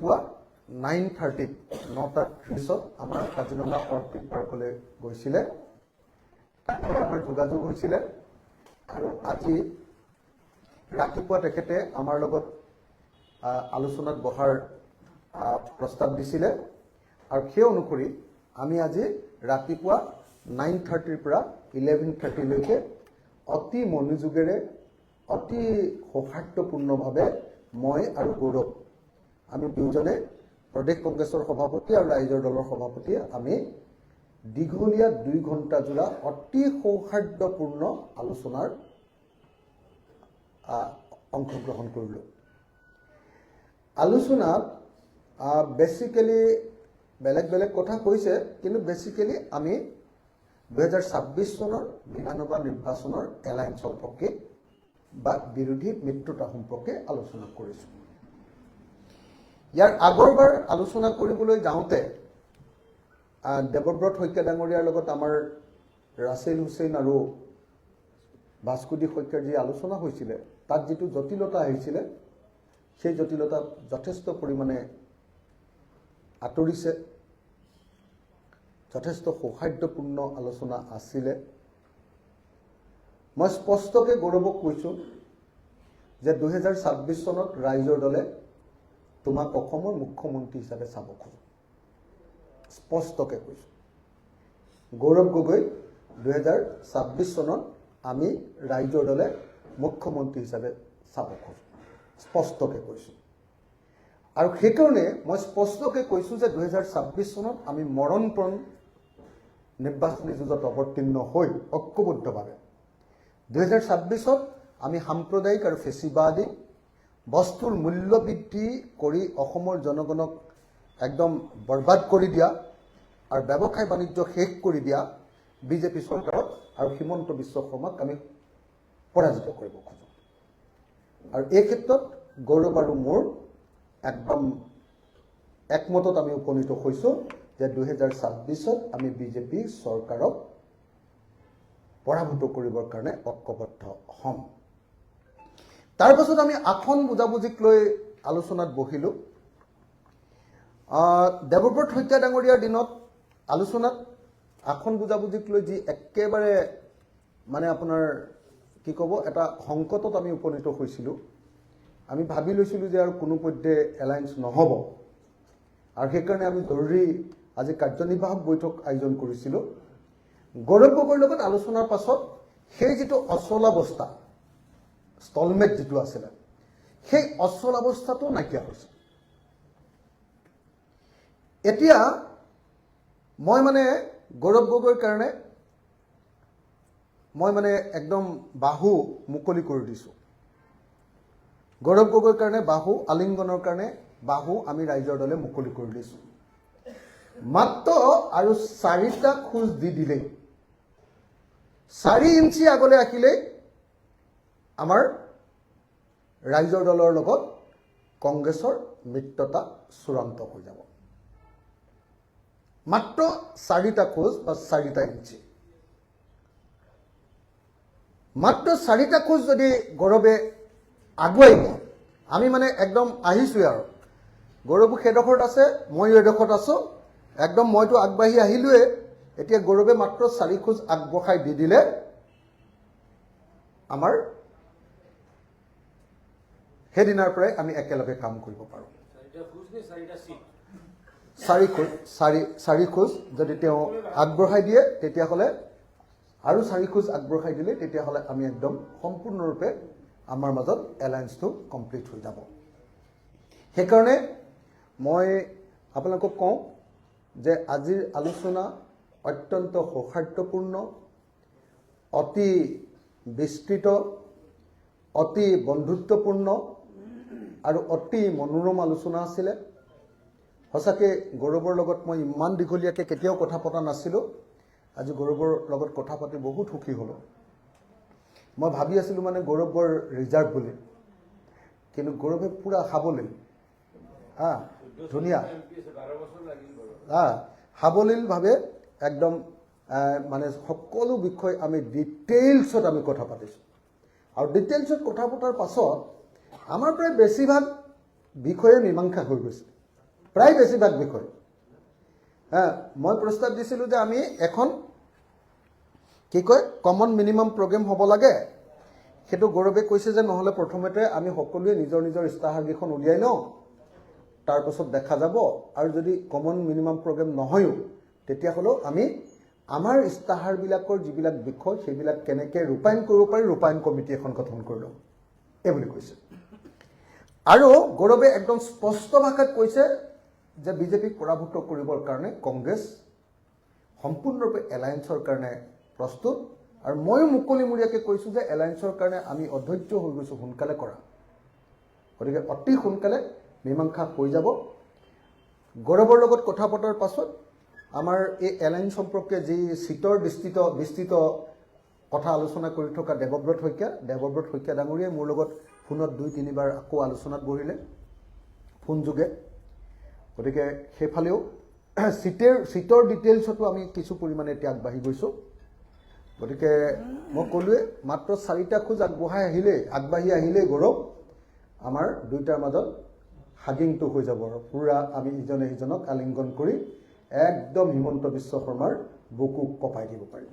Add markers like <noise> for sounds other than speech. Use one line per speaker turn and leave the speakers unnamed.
ৰাতিপুৱা নাইন থাৰ্টিত নটা ত্ৰিছত আমাৰ কাজিৰঙা অৰ্কিড পাৰ্কলৈ গৈছিলে। আমাৰ যোগাযোগ হৈছিলে। আৰু আজি ৰাতিপুৱা তেখেতে আমাৰ লগত আলোচনাত বহাৰ প্ৰস্তাৱ দিছিলে। আৰু সেই অনুসৰি আমি আজি ৰাতিপুৱা নাইন থাৰ্টিৰ পৰা ইলেভেন থাৰ্টিলৈকে অতি মনোযোগেৰে, অতি সৌহাৰ্দ্যপূৰ্ণভাৱে মই আৰু গৌৰৱ আমি দুয়োজনে প্ৰদেশ কংগ্ৰেছৰ সভাপতি আৰু ৰাইজৰ দলৰ সভাপতিয়ে আমি দীঘলীয়া দুই ঘণ্টা জোৰা অতি সৌহাৰ্দ্যপূৰ্ণ আলোচনাৰ অংশগ্ৰহণ কৰিলোঁ। আলোচনাত বেচিকেলি বেলেগ বেলেগ কথা কৈছে, কিন্তু বেচিকেলি আমি দুহেজাৰ ছাব্বিছ চনৰ বিধানসভা নিৰ্বাচনৰ এলায়েন্স সম্পৰ্কে বা বিৰোধী মিত্ৰতা সম্পৰ্কে আলোচনা কৰিছোঁ। ইয়াৰ আগৰবাৰ আলোচনা কৰিবলৈ যাওঁতে দেৱব্ৰত শইকীয়া ডাঙৰীয়াৰ লগত আমাৰ ৰাছেল হুছেইন আৰু ভাস্কুদি শইকীয়াৰ যি আলোচনা হৈছিলে তাত যিটো জটিলতা আহিছিলে সেই জটিলতা যথেষ্ট পৰিমাণে আঁতৰিছে। যথেষ্ট সৌহাৰ্দ্যপূৰ্ণ আলোচনা আছিলে। মই স্পষ্টকৈ গৌৰৱক কৈছোঁ যে দুহেজাৰ ছাব্বিছ চনত ৰাইজৰ দলে তোমাক অসমৰ মুখ্যমন্ত্ৰী হিচাপে চাব খোজো। স্পষ্টকৈ কৈছোঁ। গৌৰৱ গগৈ, দুহেজাৰ ছাব্বিছ চনত আমি ৰাইজৰ দলে মুখ্যমন্ত্ৰী হিচাপে চাব খোজোঁ। স্পষ্টকৈ কৈছোঁ। আৰু সেইকাৰণে মই স্পষ্টকৈ কৈছোঁ যে দুহেজাৰ ছাব্বিছ চনত আমি মৰণপণ নিৰ্বাচনী যুঁজত অৱতীৰ্ণ হৈ ঐক্যবদ্ধভাৱে দুহেজাৰ ছাব্বিছত আমি সাম্প্ৰদায়িক আৰু ফেচিবাদী বস্তুৰ মূল্য বৃদ্ধি কৰি অসমৰ জনগণক একদম বৰবাদ কৰি দিয়া আৰু ব্যৱসায় বাণিজ্য শেষ কৰি দিয়া বিজেপি চৰকাৰক আৰু হিমন্ত বিশ্ব শৰ্মাক আমি পৰাজিত কৰিব খোজোঁ। আৰু এই ক্ষেত্ৰত গৌৰৱ আৰু মোৰ একদম একমতত আমি উপনীত হৈছোঁ যে দুহেজাৰ ছাব্বিছত আমি বিজেপি চৰকাৰক পৰাভূত কৰিবৰ কাৰণে ঐক্যবদ্ধ হ'ম। তাৰ পাছত আমি আসন বুজাবুজিক লৈ আলোচনাত বহিলোঁ। দেৱব্ৰত শইকীয়া ডাঙৰীয়াৰ দিনত আলোচনাত আসন বুজাবুজিক লৈ যি একেবাৰে মানে আপোনাৰ কি ক'ব এটা সংকটত আমি উপনীত হৈছিলোঁ। আমি ভাবি লৈছিলোঁ যে আৰু কোনোপধ্যে এলায়েন্স নহ'ব। আৰু সেইকাৰণে আমি জৰুৰী আজি কাৰ্যনিৰ্বাহক বৈঠক আয়োজন কৰিছিলোঁ। গৌৰৱ গগৈৰ লগত আলোচনাৰ পাছত সেই যিটো অচল অৱস্থা ষ্টলমেট যিটো আছিলে, সেই অচল অৱস্থাটো নাইকিয়া হৈছে। এতিয়া মই মানে গৌৰৱ গগৈৰ কাৰণে মই মানে একদম বাহু মুকলি কৰি দিছোঁ। গৌৰৱ গগৈৰ কাৰণে, বাহু আলিংগনৰ কাৰণে বাহু আমি ৰাইজৰ দলে মুকলি কৰি দিছোঁ। মাত্ৰ আৰু চাৰিটা খোজ দি দিলেই। চাৰি ইঞ্চি আগলৈ আহিলেই আমাৰ ৰাইজৰ দলৰ লগত কংগ্ৰেছৰ মিত্ৰতা চূড়ান্ত হৈ যাব। মাত্ৰ চাৰিটা খোজ বা চাৰিটা ইঞ্চি। মাত্ৰ চাৰিটা খোজ যদি গৌৰৱে আগুৱাই আমি মানে একদম আহিছোঁৱে আৰু। গৌৰৱো সেইডোখৰত আছে, ময়ো এডোখৰত আছোঁ। একদম মইতো আগবাঢ়ি আহিলোৱে এতিয়া গৌৰৱে মাত্ৰ চাৰি খোজ আগবঢ়াই দি দিলে আমাৰ সেইদিনাৰ পৰাই আমি একেলগে কাম কৰিব পাৰোঁ। চাৰি খোজ চাৰি চাৰি খোজ যদি তেওঁ আগবঢ়াই দিয়ে তেতিয়াহ'লে আৰু চাৰি খোজ আগবঢ়াই দিলে তেতিয়াহ'লে আমি একদম সম্পূৰ্ণৰূপে আমাৰ মাজত এলায়েন্সটো কমপ্লিট হৈ যাব। সেইকাৰণে মই আপোনালোকক কওঁ যে আজিৰ আলোচনা অত্যন্ত সৌহাৰ্দ্যপূৰ্ণ অতি বিস্তৃত অতি বন্ধুত্বপূৰ্ণ আৰু অতি মনোৰম আলোচনা আছিলে। সঁচাকৈ গৌৰৱৰ লগত মই ইমান দীঘলীয়াকৈ কেতিয়াও কথা পতা নাছিলোঁ। আজি গৌৰৱৰ লগত কথা পাতি বহুত সুখী হ'লোঁ। মই ভাবি আছিলোঁ মানে গৌৰৱ বৰ ৰিজাৰ্ভ বুলি। কিন্তু গৌৰৱে পূৰা সাৱলীল হা ধুনীয়া। হা সাৱলীলভাৱে একদম মানে সকলো বিষয় আমি ডিটেইলছত আমি কথা পাতিছোঁ। আৰু ডিটেইলছত কথা পতাৰ পাছত আমাৰ প্ৰায় বেছিভাগ বিষয়ে মীমাংসা হৈ গৈছে। প্ৰায় বেছিভাগ বিষয়। মই প্ৰস্তাৱ দিছিলোঁ যে আমি এখন কি কয় কমন মিনিমাম প্ৰগ্ৰেম হ'ব লাগে। সেইটো গৌৰৱে কৈছে যে নহ'লে প্ৰথমতে আমি সকলোৱে নিজৰ নিজৰ ইস্তাহাৰকেইখন উলিয়াই লওঁ। তাৰপাছত দেখা যাব। আৰু যদি কমন মিনিমাম প্ৰগ্ৰেম নহয়ো তেতিয়াহ'লেও আমি আমাৰ ইস্তাহাৰবিলাকৰ যিবিলাক বিষয় সেইবিলাক কেনেকৈ ৰূপায়ণ কৰিব পাৰি ৰূপায়ণ কমিটি এখন গঠন কৰি ল'ম এই বুলি কৈছে। আৰু গৌৰৱে একদম স্পষ্ট ভাষাত কৈছে যে বিজেপিক পৰাভূত কৰিবৰ কাৰণে কংগ্ৰেছ সম্পূৰ্ণৰূপে এলায়েন্সৰ কাৰণে প্ৰস্তুত। আৰু ময়ো মুকলিমূৰীয়াকৈ কৈছোঁ যে এলায়েন্সৰ কাৰণে আমি অধৈৰ্য হৈ গৈছোঁ সোনকালে কৰা। গতিকে অতি সোনকালে মীমাংসা হৈ যাব। গৌৰৱৰ লগত কথা পতাৰ পাছত আমাৰ এই এলায়েন্স সম্পৰ্কে যি চিটৰ বিস্তৃত বিস্তৃত কথা আলোচনা কৰি থকা দেৱব্ৰত শইকীয়া দেৱব্ৰত শইকীয়া ডাঙৰীয়াই মোৰ লগত ফোনত দুই তিনিবাৰ আকৌ আলোচনাত বহিলে ফোনযোগে গতিকে সেইফালেও <clears throat> চিটেৰ চিটৰ ডিটেইলছতো আমি কিছু পৰিমাণে এতিয়া আগবাঢ়ি গৈছোঁ। গতিকে মই ক'লোৱে মাত্ৰ চাৰিটা খোজ আগবঢ়াই আহিলেই আগবাঢ়ি আহিলেই গৌৰৱ আমাৰ দুয়োটাৰ মাজত হাগিংটো হৈ যাব আৰু পূৰা আমি ইজনে সিজনক আলিংগন কৰি একদম হিমন্ত বিশ্ব শৰ্মাৰ বুকু কপাই দিব পাৰিম।